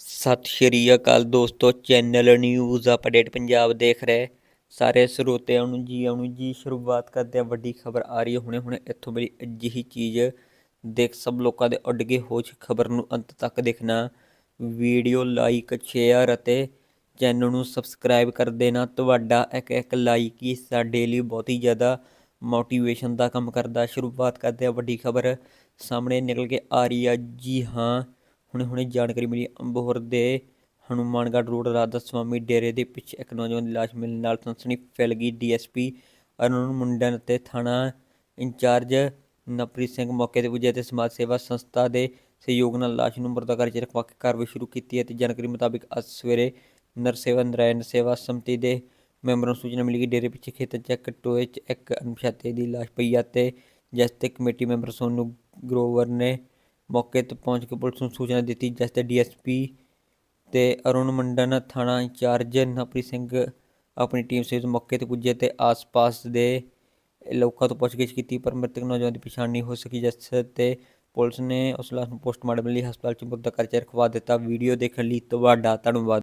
ਸਤਿ ਸ਼੍ਰੀ ਅਕਾਲ ਦੋਸਤੋ, channel news update Punjab ਦੇਖ ਰਹੇ। ਸਾਰੇ ਸਰੋਤਿਆਂ ਨੂੰ ਜੀ, ਆਉਣ ਨੂੰ ਜੀ, ਸ਼ੁਰੂਆਤ ਕਰਦੇ ਆ ਵੱਡੀ ਖਬਰ ਆ ਰਹੀ ਹੈ। ਹੁਣੇ ਹੁਣੇ ਇੱਥੋਂ ਮੇਰੀ ਅਜਿਹੀ ਚੀਜ਼ ਦੇਖ ਸਭ ਲੋਕਾਂ ਦੇ ਉੱਡ ਗਏ ਹੋਸ਼ ਖਬਰ ਨੂੰ ਅੰਤ ਤੱਕ ਦੇਖਣਾ, ਵੀਡੀਓ ਲਾਈਕ, ਸ਼ੇਅਰ ਅਤੇ ਚੈਨਲ ਨੂੰ ਸਬਸਕ੍ਰਾਈਬ ਕਰ ਦੇਣਾ। ਤੁਹਾਡਾ ਇੱਕ ਇੱਕ ਲਾਈਕ ਹੀ ਸਾਡੇ ਲਈ ਬਹੁਤ ਹੀ ਜ਼ਿਆਦਾ ਮੋਟੀਵੇਸ਼ਨ ਦਾ ਕੰਮ ਕਰਦਾ। ਸ਼ੁਰੂਆਤ ਕਰਦੇ ਆ ਵੱਡੀ ਖਬਰ ਸਾਹਮਣੇ ਨਿਕਲ ਕੇ ਆ ਰਹੀ ਆ ਜੀ ਹਾਂ ਹੁਣੇ ਹੁਣੇ ਜਾਣਕਾਰੀ ਮਿਲੀ ਅੰਬੋਹਰ ਦੇ ਹਨੂਮਾਨਗੜ੍ਹ ਰੋਡ ਰਾਧਾ ਸਵਾਮੀ ਡੇਰੇ ਦੇ ਪਿੱਛੇ ਇੱਕ ਨੌਜਵਾਨ ਦੀ ਲਾਸ਼ ਮਿਲਣ ਨਾਲ ਸਨਸਨੀ ਫੈਲ ਗਈ। ਡੀਐਸਪੀ ਅਰੁਣ ਮੁੰਡਨ ਅਤੇ ਥਾਣਾ ਇੰਚਾਰਜ ਨਪ੍ਰੀਤ ਸਿੰਘ ਮੌਕੇ ਤੇ ਪੁੱਜੇ ਤੇ ਸਮਾਜ ਸੇਵਾ ਸੰਸਥਾ ਦੇ ਸਹਿਯੋਗ ਨਾਲ ਲਾਸ਼ ਨੂੰ ਮੁਰਦਾ ਘਰ 'ਚ ਰਖਵਾ ਕੇ ਕਾਰਵਾਈ ਸ਼ੁਰੂ ਕੀਤੀ ਅਤੇ ਜਾਣਕਾਰੀ ਮੁਤਾਬਿਕ ਅੱਜ ਸਵੇਰੇ ਨਰਸੇਵਾ ਨਰਾਇਣ ਸੇਵਾ ਸਮਤੀ ਦੇ ਮੈਂਬਰਾਂ ਨੂੰ ਸੂਚਨਾ ਮਿਲੀ ਕਿ ਡੇਰੇ ਪਿੱਛੇ ਖੇਤਾਂ 'ਚ ਇੱਕ ਟੋਏ 'ਚ ਇੱਕ ਅਣਪਛਾਤੇ ਦੀ ਲਾਸ਼ ਪਈ ਹੈ ਤੇ ਜਿਸ ਤੇ ਕਮੇਟੀ ਮੈਂਬਰ ਸੋਨੂ ਗਰੋਵਰ ਨੇ ਮੌਕੇ ਤੇ ਪਹੁੰਚ ਕੇ ਪੁਲਿਸ ਨੂੰ ਸੂਚਨਾ ਦਿੱਤੀ, ਜਿਸ ਤੇ ਡੀਐਸਪੀ ਤੇ ਅਰੁਣ ਮੰਡਨ, ਥਾਣਾ ਇੰਚਾਰਜ ਨਪ੍ਰੀਤ ਸਿੰਘ ਆਪਣੀ ਟੀਮ ਸਮੇਤ ਮੌਕੇ ਤੇ ਪੁੱਜੇ ਤੇ ਆਸ-ਪਾਸ ਦੇ ਲੋਕਾਂ ਤੋਂ ਪੁੱਛਗਿੱਛ ਕੀਤੀ, ਪਰ ਮ੍ਰਿਤਕ ਨੌਜਵਾਨ ਦੀ ਪਛਾਣ ਨਹੀਂ ਹੋ ਸਕੀ, ਜਿਸ ਤੇ ਪੁਲਿਸ ਨੇ ਉਸ ਲਾਸ਼ ਨੂੰ ਪੋਸਟਮਾਰਟਮ ਲਈ ਹਸਪਤਾਲ ਚ ਮੁਰਦਾ ਕਰਜ਼ਾ ਰਖਵਾ ਦਿੱਤਾ। ਵੀਡੀਓ ਦੇਖਣ ਲਈ ਤੁਹਾਡਾ ਧੰਨਵਾਦ।